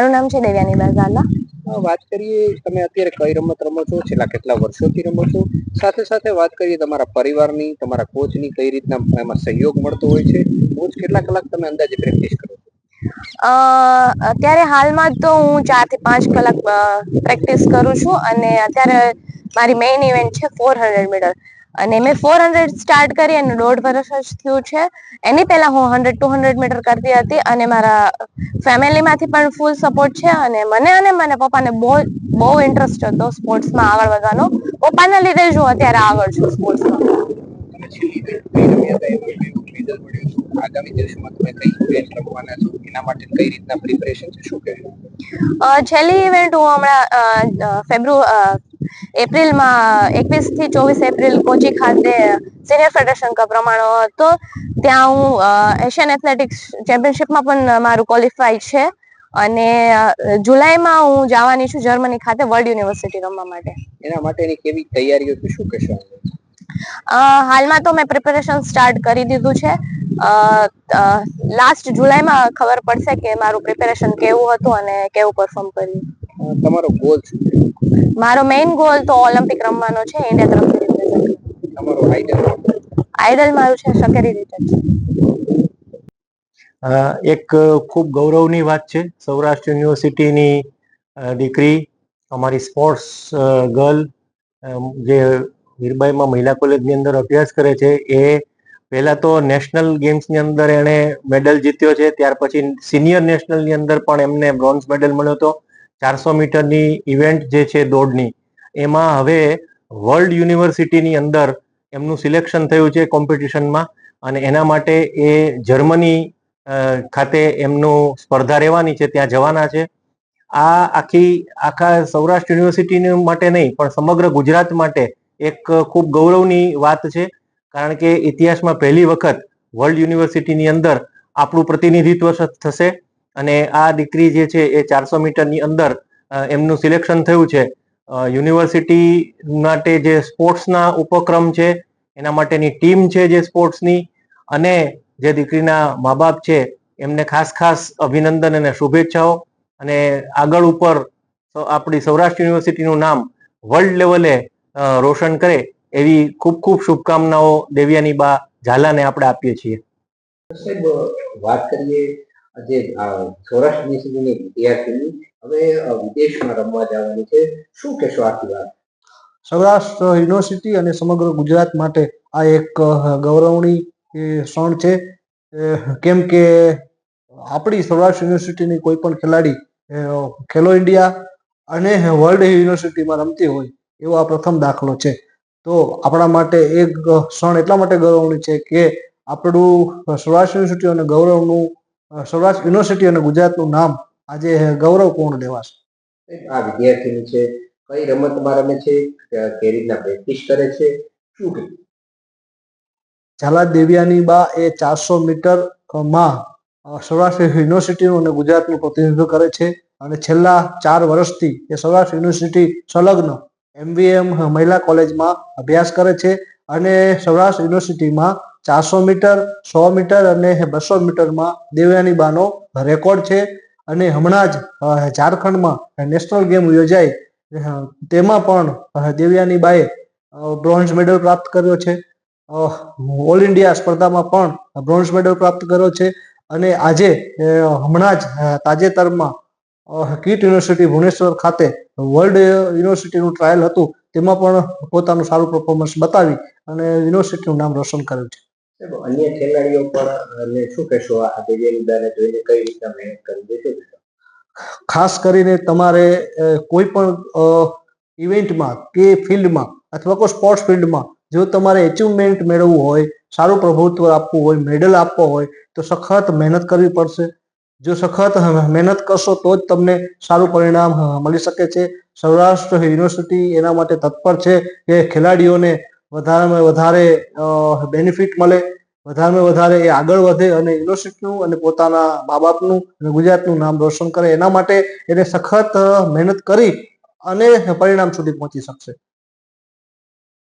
મારું નામ છે દેવ્યાની અ, વાત કરીએ તમે અત્યારે કઈ રમત રમો છો? છેલ્લા કેટલા વર્ષોથી રમો છો? સાથે સાથે વાત કરીએ તમારા પરિવારની તમારા કોચની કઈ રીતના એમાં સહયોગ મળતો હોય છે? રોજ કેટલા કલાક તમે અંદાજે પ્રેક્ટિસ કરો છો? અત્યારે હાલમાં તો હું ચારથી પાંચ કલાક પ્રેક્ટિસ કરું છું અને અત્યારે મારી મેઇન ઇવેન્ટ છે ફોર હંડ્રેડ મીટર અને મેં ફોર હંડ્રેડ સ્ટાર્ટ કરી અને દોઢ વર્ષ જ થયું છે. એની પહેલા હું હંડ્રેડ ટુ હંડ્રેડ મીટર કરતી હતી અને મારા ફેમિલીમાંથી પણ ફૂલ સપોર્ટ છે અને મને અને મને પપ્પાને બહુ બહુ ઇન્ટરેસ્ટ હતો સ્પોર્ટ્સમાં આગળ વધવાનો. પપ્પાના લીધે જ હું અત્યારે આગળ છું સ્પોર્ટ્સમાં છેલ્લી ઇવેન્ટ કઈ રમ્યા હતા એમાં કેવું રિઝલ્ટ મળ્યું છે આગામી દિવસોમાં તમે કઈ ઇવેન્ટ રમવાના છો? એના માટે કઈ રીતના પ્રિપેરેશન છે? શું કહેવું છેલ્લી ઇવેન્ટ હું હમણાં ફેબ્રુ એપ્રિલમાં એકવીસથી ચોવીસ એપ્રિલ કોચી ખાતે સિનિયર ફેડરેશન કપ રમાણો હતો. ત્યાં હું એશિયન એથ્લેટિક્સ ચેમ્પિયનશિપમાં પણ મારું ક્વોલિફાય છે. અને જુલાઈમાં હું જવાની છું જર્મની ખાતે વર્લ્ડ યુનિવર્સિટી રમવા માટે. એના માટેની કેવી તૈયારીઓ છે? શું કહેશો? હાલમાં તો મેં પ્રિપેરેશન સ્ટાર્ટ કરી દીધું છે. લાસ્ટ જુલાઈમાં ખબર પડશે કે મારું પ્રિપેરેશન કેવું હતું અને કેવું પરફોર્મ કર્યું. તમારો ગોલ શું છે? મારો મેઇન ગોલ તો ઓલિમ્પિક રમવાનો છે ઇન્ડિયા તરફથી તમારો આઈડલ આઈડલ મારું છે શકરી રિટર્ન એક ખૂબ ગૌરવની વાત છે. સૌરાષ્ટ્ર યુનિવર્સિટીની દીકરી અમારી સ્પોર્ટ્સ ગર્લ જે વીરબાઈમાં મહિલા કોલેજની અંદર અભ્યાસ કરે છે એ પહેલા તો નેશનલ ગેમ્સની અંદર એણે મેડલ જીત્યો છે ત્યાર પછી સિનિયર નેશનલની અંદર પણ એમને બ્રોન્ઝ મેડલ મળ્યો હતો. ચારસો મીટરની ઇવેન્ટ જે છે દોડની, એમાં હવે વર્લ્ડ યુનિવર્સિટીની અંદર એમનું સિલેક્શન થયું છે કોમ્પિટિશનમાં અને એના માટે એ જર્મની ખાતે એમનું સ્પર્ધા રહેવાની છે, ત્યાં જવાના છે. આ આખી, આખા સૌરાષ્ટ્ર યુનિવર્સિટી માટે નહીં, પણ સમગ્ર ગુજરાત માટે એક ખૂબ ગૌરવની વાત છે, કારણ કે ઇતિહાસમાં પહેલી વખત વર્લ્ડ યુનિવર્સિટીની અંદર આપણું પ્રતિનિધિત્વ થશે. અને આ દીકરી જે છે એ ચારસો મીટરની અંદર એમનું સિલેક્શન થયું છે. યુનિવર્સિટી માટે જે સ્પોર્ટ્સના ઉપક્રમ છે, એના માટેની ટીમ છે જે સ્પોર્ટ્સની, અને જે દીકરીના મા બાપ છે, એમને ખાસ ખાસ અભિનંદન અને શુભેચ્છાઓ. અને આગળ ઉપર આપણી સૌરાષ્ટ્ર યુનિવર્સિટીનું નામ વર્લ્ડ લેવલે રોશન કરે, એવી ખૂબ ખૂબ શુભકામનાઓ દેવ્યાની બા ઝાલાને આપણે આપીએ છીએ. સાહેબ, વાત કરીએ જે સૌરાષ્ટ્ર યુનિવર્સિટીની વિદ્યાર્થીની હવે વિદેશમાં રમવા જવાની છે. શું કહેશો આખી વાત? સૌરાષ્ટ્ર યુનિવર્સિટી અને સમગ્ર ગુજરાત માટે આ એક ગૌરવણી ક્ષણ છે. કેમ કે આપણી સૌરાષ્ટ્ર યુનિવર્સિટીની કોઈ પણ ખેલાડી ખેલો ઇન્ડિયા અને વર્લ્ડ યુનિવર્સિટીમાં રમતી હોય એવો આ પ્રથમ દાખલો છે. તો આપણા માટે એક ક્ષણ એટલા માટે ગૌરવણી છે કે આપણું સૌરાષ્ટ્ર યુનિવર્સિટી અને ગૌરવનું સૌરાષ્ટ્ર યુનિવર્સિટી અને ગુજરાતનું નામ આજે ગૌરવ કોણ લેવાશે. આ વિદ્યાર્થીની છે કઈ રમતમાં રમે છે કે- રીતના પ્રેક્ટિસ કરે છે શું કહેવું ઝાલા દેવિયાની બા એ ચારસો મીટરમાં સૌરાષ્ટ્ર યુનિવર્સિટીનું અને ગુજરાતનું પ્રતિનિધિત્વ કરે છે અને છેલ્લા ચાર વર્ષથી એ સૌરાષ્ટ્ર યુનિવર્સિટી સંલગ્ન એમવીએમ મહિલા કોલેજમાં અભ્યાસ કરે છે અને સૌરાષ્ટ્ર યુનિવર્સિટીમાં ચારસો મીટર, સો મીટર અને બસો મીટરમાં દેવયાની બાનો રેકોર્ડ છે. અને હમણાં જ ઝારખંડમાં નેશનલ ગેમ યોજાઈ. તેમાં પણ દેવયાની બાએ બ્રોન્ઝ મેડલ પ્રાપ્ત કર્યો છે. ઓલ ઇન્ડિયા સ્પર્ધામાં પણ બ્રોન્ઝ મેડલ પ્રાપ્ત કર્યો છે. અને આજે હમણાં જ તાજેતરમાં કીટ યુનિવર્સિટી ભુવનેશ્વર ખાતે વર્લ્ડ યુનિવર્સિટીનું ટ્રાયલ હતું. તેમાં પણ પોતાનું સારું પરફોર્મન્સ બતાવી અને યુનિવર્સિટીનું નામ રોશન કર્યું છે. અન્ય ખેલાડીઓ પણ શું કહેશો આ દિવ્યાની બાને જોઈને કઈ રીતના મહેનત કરવી જોઈએ ખાસ કરીને તમારે કોઈ પણ ઇવેન્ટમાં કે ફિલ્ડમાં અથવા કોઈ સ્પોર્ટ્સ ફિલ્ડમાં જો તમારે એચિવમેન્ટ મેળવવું હોય, સારું પ્રભુત્વ આપવું હોય, મેડલ આપવો હોય, તો સખત મહેનત કરવી પડશે. જો સખત મહેનત કરશો તો જ તમને સારું પરિણામ મળી શકે છે. સૌરાષ્ટ્ર યુનિવર્સિટી એના માટે તત્પર છે કે ખેલાડીઓને વધારેમાં વધારે બેનિફિટ મળે. વધારેમાં વધારે એ આગળ વધે અને યુનિવર્સિટીનું અને પોતાના મા બાપનું અને ગુજરાતનું નામ રોશન કરે. એના માટે એને સખત મહેનત કરી અને પરિણામ સુધી પહોંચી શકશે.